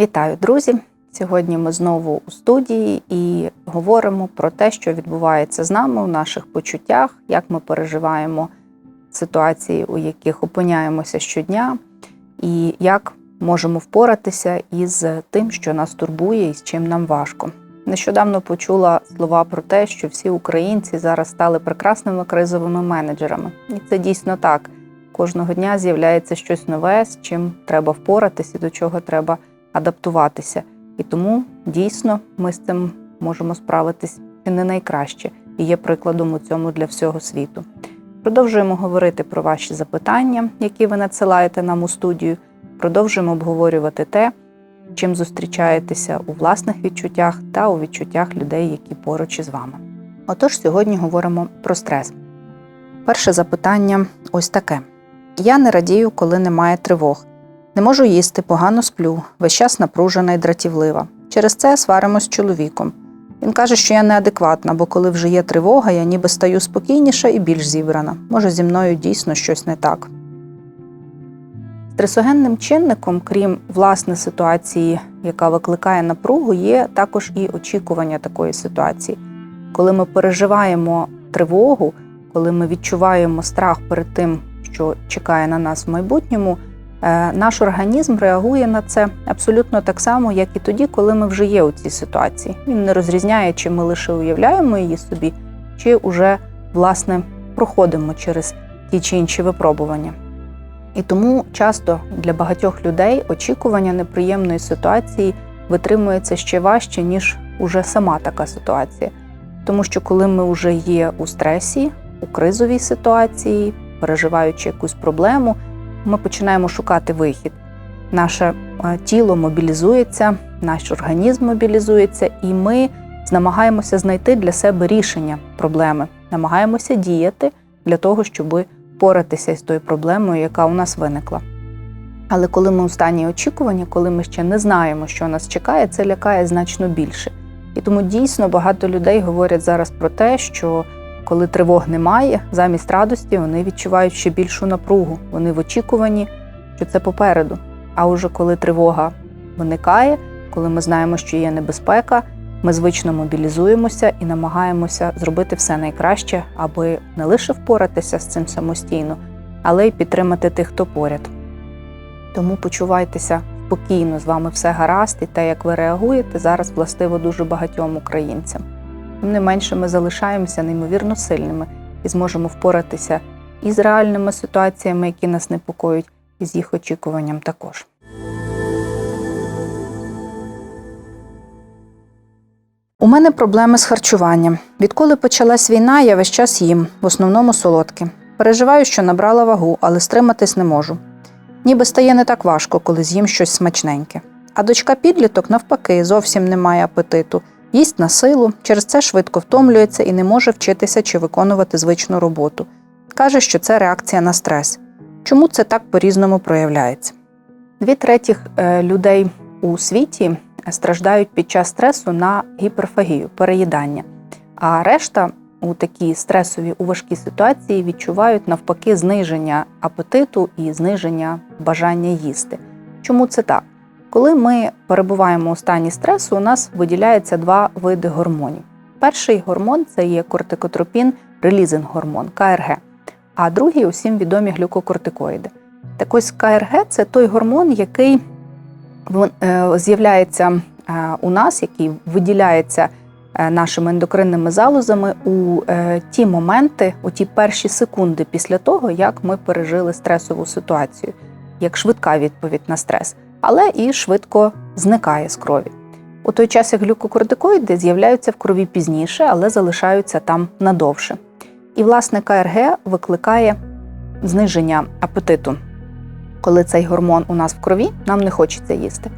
Вітаю, друзі! Сьогодні ми знову у студії і говоримо про те, що відбувається з нами у наших почуттях, як ми переживаємо ситуації, у яких опиняємося щодня, і як можемо впоратися із тим, що нас турбує і з чим нам важко. Нещодавно почула слова про те, що всі українці зараз стали прекрасними кризовими менеджерами. І це дійсно так. Кожного дня з'являється щось нове, з чим треба впоратися, до чого треба адаптуватися. І тому дійсно ми з цим можемо справитись і не найкраще, і є прикладом у цьому для всього світу. Продовжуємо говорити про ваші запитання, які ви надсилаєте нам у студію. Продовжуємо обговорювати те, чим зустрічаєтеся у власних відчуттях та у відчуттях людей, які поруч із вами. Отож, сьогодні говоримо про стрес. Перше запитання ось таке: я не радію, коли немає тривог. Не можу їсти, погано сплю, весь час напружена і дратівлива. Через це сваримось з чоловіком. Він каже, що я неадекватна, бо коли вже є тривога, я ніби стаю спокійніша і більш зібрана. Може, зі мною дійсно щось не так. Стресогенним чинником, крім власне ситуації, яка викликає напругу, є також і очікування такої ситуації. Коли ми переживаємо тривогу, коли ми відчуваємо страх перед тим, що чекає на нас в майбутньому, наш організм реагує на це абсолютно так само, як і тоді, коли ми вже є у цій ситуації. Він не розрізняє, чи ми лише уявляємо її собі, чи вже власне проходимо через ті чи інші випробування. І тому часто для багатьох людей очікування неприємної ситуації витримується ще важче, ніж уже сама така ситуація. Тому що коли ми вже є у стресі, у кризовій ситуації, переживаючи якусь проблему, ми починаємо шукати вихід. Наше е, тіло мобілізується, наш організм мобілізується, і ми намагаємося знайти для себе рішення проблеми, намагаємося діяти для того, щоб впоратися з тою проблемою, яка у нас виникла. Але коли ми у стані очікування, коли ми ще не знаємо, що нас чекає, це лякає значно більше. І тому дійсно багато людей говорять зараз про те, що коли тривог немає, замість радості вони відчувають ще більшу напругу. Вони в очікуванні, що це попереду. А уже коли тривога виникає, коли ми знаємо, що є небезпека, ми звично мобілізуємося і намагаємося зробити все найкраще, аби не лише впоратися з цим самостійно, але й підтримати тих, хто поряд. Тому почувайтеся спокійно, з вами все гаразд, і те, як ви реагуєте, зараз властиво дуже багатьом українцям. Тим не менше, ми залишаємося неймовірно сильними і зможемо впоратися і з реальними ситуаціями, які нас непокоють, і з їх очікуванням також. У мене проблеми з харчуванням. Відколи почалась війна, я весь час їм, в основному солодке. Переживаю, що набрала вагу, але стриматись не можу. Ніби стає не так важко, коли з'їм щось смачненьке. А дочка підліток, навпаки, зовсім не має апетиту, їсть на силу, через це швидко втомлюється і не може вчитися чи виконувати звичну роботу. Каже, що це реакція на стрес. Чому це так по-різному проявляється? Дві третіх е, людей у світі страждають під час стресу на гіперфагію, переїдання. А решта у такій стресовій у важкій ситуації відчувають навпаки зниження апетиту і зниження бажання їсти. Чому це так? Коли ми перебуваємо у стані стресу, у нас виділяється два види гормонів. Перший гормон це є кортикотропін релізинг гормон КРГ, а другий усім відомі глюкокортикоїди. Так ось КРГ це той гормон, який е, з'являється е, у нас, який виділяється е, нашими ендокринними залозами у ті моменти, у ті перші секунди після того, як ми пережили стресову ситуацію, як швидка відповідь на стрес, але і швидко зникає з крові. У той час як глюкокортикоїди з'являються в крові пізніше, але залишаються там надовше. І, власне, КРГ викликає зниження апетиту. Коли цей гормон у нас в крові, нам не хочеться їсти.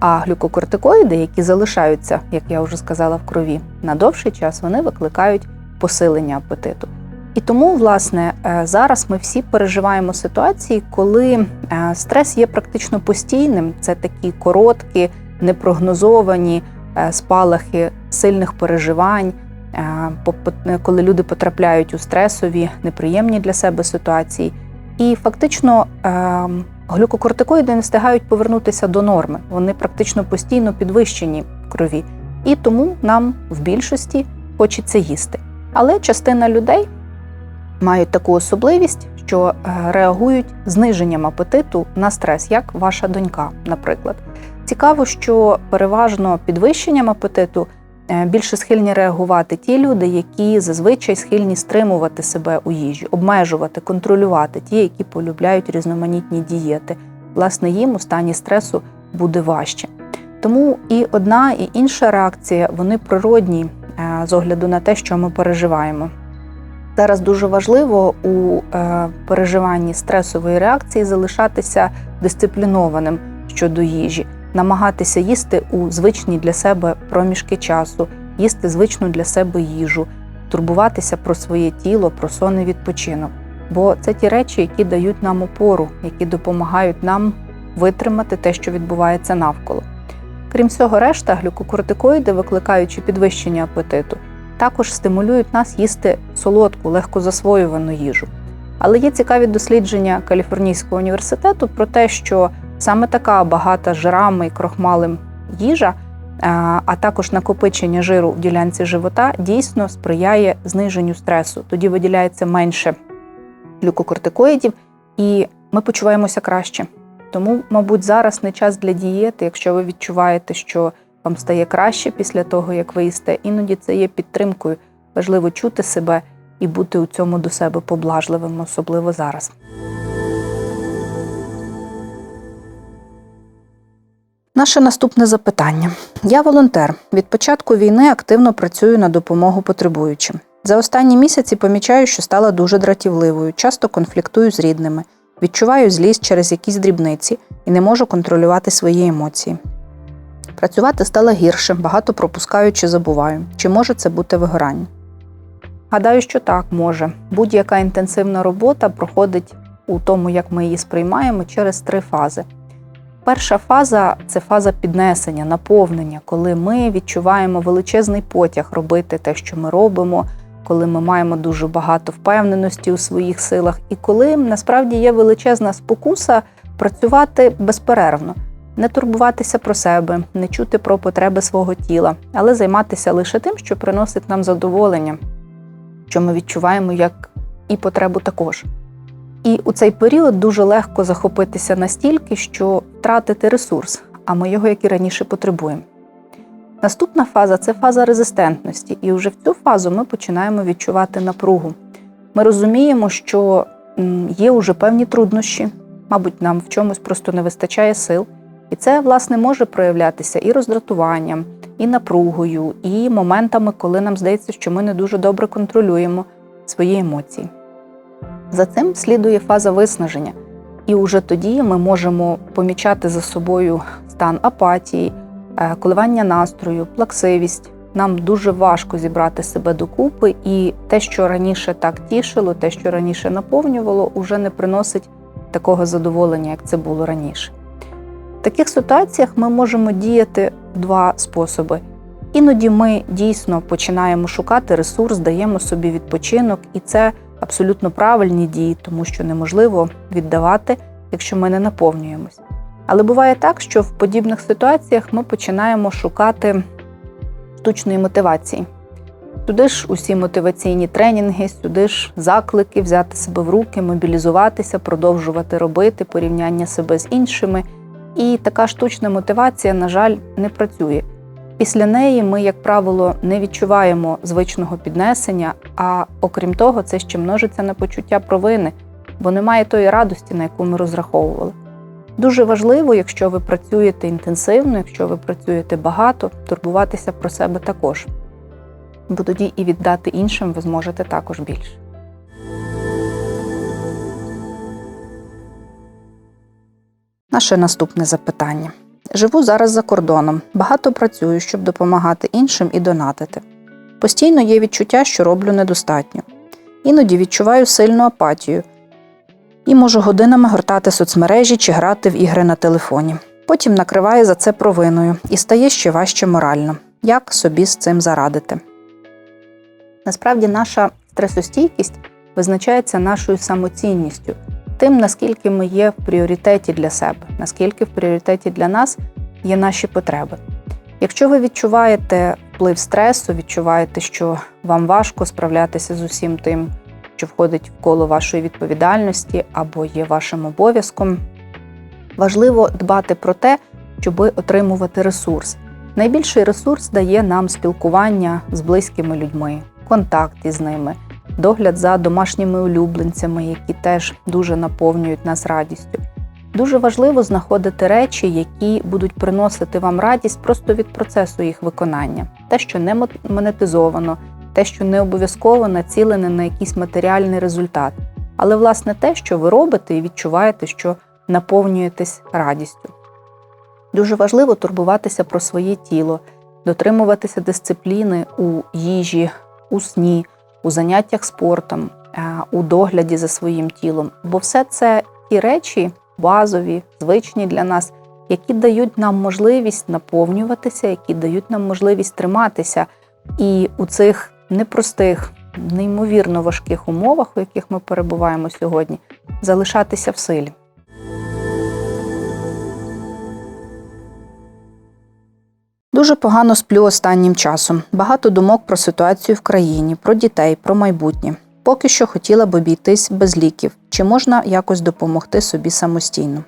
А глюкокортикоїди, які залишаються, як я вже сказала, в крові на довший час, вони викликають посилення апетиту. І тому, власне, е, зараз ми всі переживаємо ситуації, коли е, стрес є практично постійним. Це такі короткі, непрогнозовані е, спалахи сильних переживань, коли люди потрапляють у стресові, неприємні для себе ситуації. І фактично глюкокортикоїди не встигають повернутися до норми. Вони практично постійно підвищені в крові. І тому нам в більшості хочеться їсти. Але частина людей мають таку особливість, що е, реагують зниженням апетиту на стрес, як ваша донька, наприклад. Цікаво, що переважно підвищенням апетиту е, більше схильні реагувати ті люди, які зазвичай схильні стримувати себе у їжі, обмежувати, контролювати, ті, які полюбляють різноманітні дієти. Власне, їм у стані стресу буде важче. Тому і одна, і інша реакція вони природні е, з огляду на те, що ми переживаємо. Зараз дуже важливо у е, переживанні стресової реакції залишатися дисциплінованим щодо їжі, намагатися їсти у звичні для себе проміжки часу, їсти звичну для себе їжу, турбуватися про своє тіло, про сон і відпочинок. Бо це ті речі, які дають нам опору, які допомагають нам витримати те, що відбувається навколо. Крім всього, решта, глюкокортикоїди, викликаючи підвищення апетиту, також стимулюють нас їсти солодку, легко засвоювану їжу. Але є цікаві дослідження Каліфорнійського університету про те, що саме така багата жирами і крохмалем їжа, а також накопичення жиру в ділянці живота, дійсно сприяє зниженню стресу. Тоді виділяється менше глюкокортикоїдів, і ми почуваємося краще. Тому, мабуть, зараз не час для дієти, якщо ви відчуваєте, що вам стає краще після того, як ви їсте, іноді це є підтримкою. Важливо чути себе і бути у цьому до себе поблажливим, особливо зараз. Наше наступне запитання. Я волонтер. Від початку війни активно працюю на допомогу потребуючим. За останні місяці помічаю, що стала дуже дратівливою, часто конфліктую з рідними, відчуваю злість через якісь дрібниці і не можу контролювати свої емоції. Працювати стало гірше, багато пропускаю чи забуваю. Чи може це бути вигорання? Гадаю, що так може. Будь-яка інтенсивна робота проходить у тому, як ми її сприймаємо, через три фази. Перша фаза це фаза піднесення, наповнення, коли ми відчуваємо величезний потяг робити те, що ми робимо, коли ми маємо дуже багато впевненості у своїх силах, і коли насправді є величезна спокуса працювати безперервно не турбуватися про себе, не чути про потреби свого тіла, але займатися лише тим, що приносить нам задоволення, що ми відчуваємо як і потребу також. І у цей період дуже легко захопитися настільки, що втратити ресурс, а ми його, як і раніше, потребуємо. Наступна фаза це фаза резистентності, і вже в цю фазу ми починаємо відчувати напругу. Ми розуміємо, що є уже певні труднощі, мабуть, нам в чомусь просто не вистачає сил. І це, власне, може проявлятися і роздратуванням, і напругою, і моментами, коли нам здається, що ми не дуже добре контролюємо свої емоції. За цим слідує фаза виснаження, і уже тоді ми можемо помічати за собою стан апатії, е, коливання настрою, плаксивість. Нам дуже важко зібрати себе докупи, і те, що раніше так тішило, те, що раніше наповнювало, уже не приносить такого задоволення, як це було раніше. Таких ситуаціях ми можемо діяти два способи. Іноді ми дійсно починаємо шукати ресурс, даємо собі відпочинок, і це абсолютно правильні дії, тому що неможливо віддавати, якщо ми не наповнюємось. Але буває так, що в подібних ситуаціях ми починаємо шукати штучної мотивації. Туди ж усі мотиваційні тренінги, сюди ж заклики, взяти себе в руки, мобілізуватися, продовжувати робити порівняння себе з іншими. І така штучна мотивація, на жаль, не працює. Після неї ми, як правило, не відчуваємо звичного піднесення, а окрім того, це ще множиться на почуття провини, бо немає тої радості, на яку ми розраховували. Дуже важливо, якщо ви працюєте інтенсивно, якщо ви працюєте багато, турбуватися про себе також. Бо тоді і віддати іншим ви зможете також більше. Наше наступне запитання. Живу зараз за кордоном, багато працюю, щоб допомагати іншим і донатити. Постійно є відчуття, що роблю недостатньо. Іноді відчуваю сильну апатію і можу годинами гортати соцмережі чи грати в ігри на телефоні. Потім накриває за це провиною і стає ще важче морально. Як собі з цим зарадити? Насправді, наша стресостійкість визначається нашою самоцінністю тим, наскільки ми є в пріоритеті для себе, наскільки в пріоритеті для нас є наші потреби. Якщо ви відчуваєте вплив стресу, відчуваєте, що вам важко справлятися з усім тим, що входить в коло вашої відповідальності або є вашим обов'язком, важливо дбати про те, щоб отримувати ресурс. Найбільший ресурс дає нам спілкування з близькими людьми, контакт із ними, догляд за домашніми улюбленцями, які теж дуже наповнюють нас радістю. Дуже важливо знаходити речі, які будуть приносити вам радість просто від процесу їх виконання, те, що не монетизовано, те, що не обов'язково націлене на якийсь матеріальний результат, але власне те, що ви робите і відчуваєте, що наповнюєтесь радістю. Дуже важливо турбуватися про своє тіло, дотримуватися дисципліни у їжі, у сні, у заняттях спортом, е, у догляді за своїм тілом, бо все це ті речі базові, звичні для нас, які дають нам можливість наповнюватися, які дають нам можливість триматися. І у цих непростих, неймовірно важких умовах, у яких ми перебуваємо сьогодні, залишатися в силі. Дуже погано сплю останнім часом. Багато думок про ситуацію в країні, про дітей, про майбутнє. Поки що хотіла б обійтись без ліків, чи можна якось допомогти собі самостійно.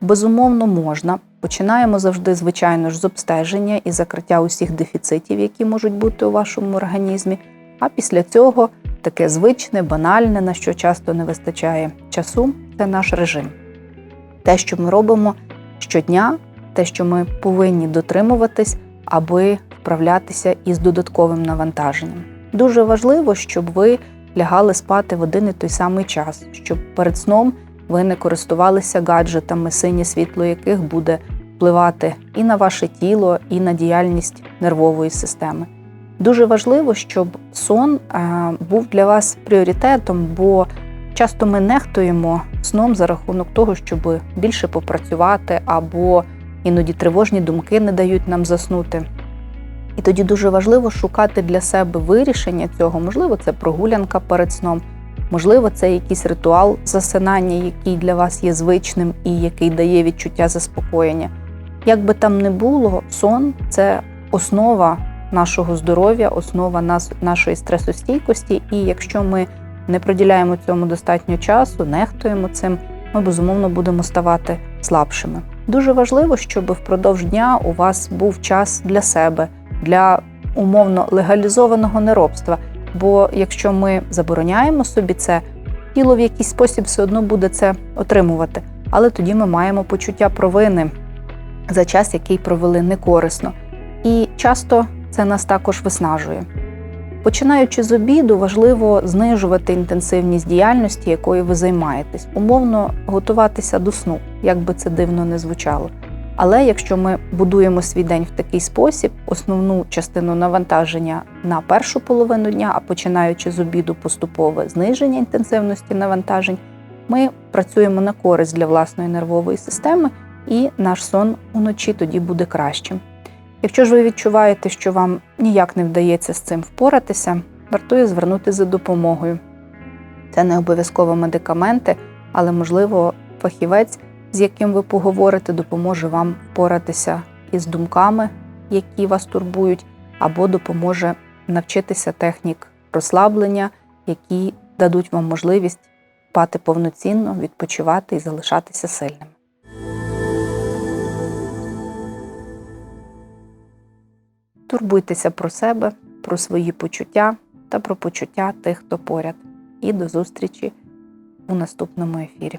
Безумовно, можна. Починаємо завжди, звичайно ж, з обстеження і закриття усіх дефіцитів, які можуть бути у вашому організмі. А після цього таке звичне, банальне, на що часто не вистачає часу це наш режим. Те, що ми робимо щодня, те, що ми повинні дотримуватись, аби вправлятися із додатковим навантаженням. Дуже важливо, щоб ви лягали спати в один і той самий час, щоб перед сном ви не користувалися гаджетами, синє світло яких буде впливати і на ваше тіло, і на діяльність нервової системи. Дуже важливо, щоб сон був для вас пріоритетом, бо часто ми нехтуємо сном за рахунок того, щоб більше попрацювати, або іноді тривожні думки не дають нам заснути. І тоді дуже важливо шукати для себе вирішення цього. Можливо, це прогулянка перед сном, можливо, це якийсь ритуал засинання, який для вас є звичним і який дає відчуття заспокоєння. Як би там не було, сон це основа нашого здоров'я, основа нас, нашої стресостійкості. І якщо ми не приділяємо цьому достатньо часу, нехтуємо цим, ми безумовно будемо ставати слабшими. Дуже важливо, щоб впродовж дня у вас був час для себе для умовно легалізованого неробства. Бо якщо ми забороняємо собі це, тіло в якийсь спосіб все одно буде це отримувати. Але тоді ми маємо почуття провини за час, який провели некорисно. І часто це нас також виснажує. Починаючи з обіду, важливо знижувати інтенсивність діяльності, якою ви займаєтесь, умовно готуватися до сну, як би це дивно не звучало. Але якщо ми будуємо свій день в такий спосіб, основну частину навантаження на першу половину дня, а починаючи з обіду поступове зниження інтенсивності навантажень, ми працюємо на користь для власної нервової системи, і наш сон уночі тоді буде кращим. Якщо ж ви відчуваєте, що вам ніяк не вдається з цим впоратися, вартує звернутися за допомогою. Це не обов'язково медикаменти, але, можливо, фахівець з яким ви поговорите, допоможе вам впоратися із думками, які вас турбують, або допоможе навчитися технік розслаблення, які дадуть вам можливість спати повноцінно, відпочивати і залишатися сильним. Турбуйтеся про себе, про свої почуття та про почуття тих, хто поряд. І до зустрічі у наступному ефірі.